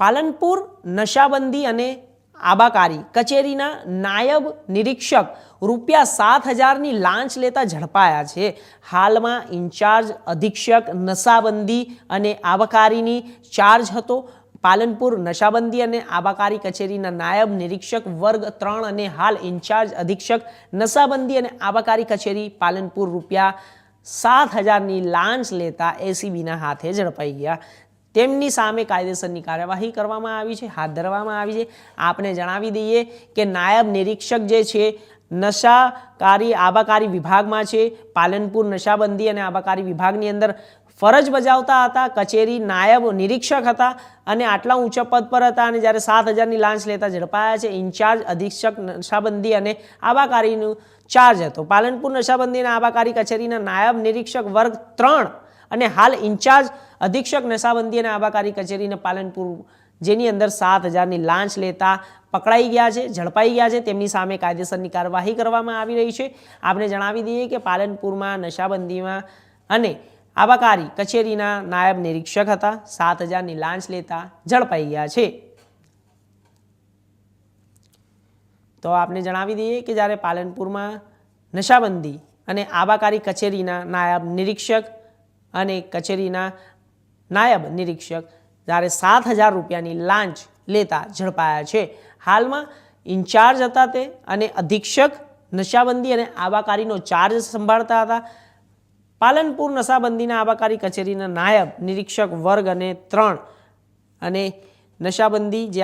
પાલનપુર, નશાબંધી અને આબાકારી કચેરીના નાયબ નિરીક્ષક રૂપિયા સાત હજારની લાંચ લેતા ઝડપાયા છે. હાલમાં ઇન્ચાર્જ અધિક્ષક નશાબંધી અને આબકારીની ચાર્જ હતો. પાલનપુર, નશાબંધી અને આબાકારી કચેરીના નાયબ નિરીક્ષક વર્ગ ત્રણ અને હાલ ઇન્ચાર્જ અધિક્ષક નશાબંધી અને આબાકારી કચેરી પાલનપુર રૂપિયા સાત હજારની લાંચ લેતા એસીબીના હાથે ઝડપાઈ ગયા. તેમની સામે કાયદેસરની કાર્યવાહી કરવામાં આવી છે, હાથ ધરવામાં આવી છે. આપને જણાવી દઈએ કે નાયબ નિરીક્ષક જે છે, નશાકારી, આબાકારી વિભાગમાં છે. પાલનપુર નશાબંધી અને આબાકારી વિભાગની અંદર ફરજ બજાવતા હતા, કચેરી નાયબ નિરીક્ષક હતા અને આટલા ઊંચા પદ પર હતા અને જ્યારે સાત હજારની લાંચ લેતા ઝડપાયા છે. ઇન્ચાર્જ, અધિક્ષક, નશાબંધી અને આબાકારીનું ચાર્જ હતો. પાલનપુર નશાબંધી અને આબાકારી કચેરીના નાયબ નિરીક્ષક વર્ગ ત્રણ અને હાલ ઇન્ચાર્જ અધિક્ષક નશાબંધી અને આબાકારી કચેરીને પાલનપુર, જેની અંદર સાત હજારની લાંચ લેતા પકડાઈ ગયા છે, ઝડપાઈ ગયા છે. તેમની સામે કાયદેસરની કાર્યવાહી કરવામાં આવી રહી છે. આપણે જણાવી દઈએ કે પાલનપુરમાં નશાબંધીમાં અને આબાકારી કચેરીના નાયબ નિરીક્ષક હતા. સાત હજારની લાંચ લેતા ઝડપાઈ ગયા છે. તો આપને જણાવી દઈએ કે જ્યારે પાલનપુરમાં નશાબંધી અને આબાકારી કચેરીના નાયબ નિરીક્ષક અને કચેરીના નાયબ નિરીક્ષક જ્યારે સાત હજાર રૂપિયાની લાંચ લેતા ઝડપાયા છે. હાલમાં ઇન્ચાર્જ હતા તે અને અધિક્ષક નશાબંધી અને આબાકારીનો ચાર્જ સંભાળતા હતા. પાલનપુર નશાબંધીના આબાકારી કચેરીના નાયબ નિરીક્ષક વર્ગ અને ત્રણ અને નશાબંધી જે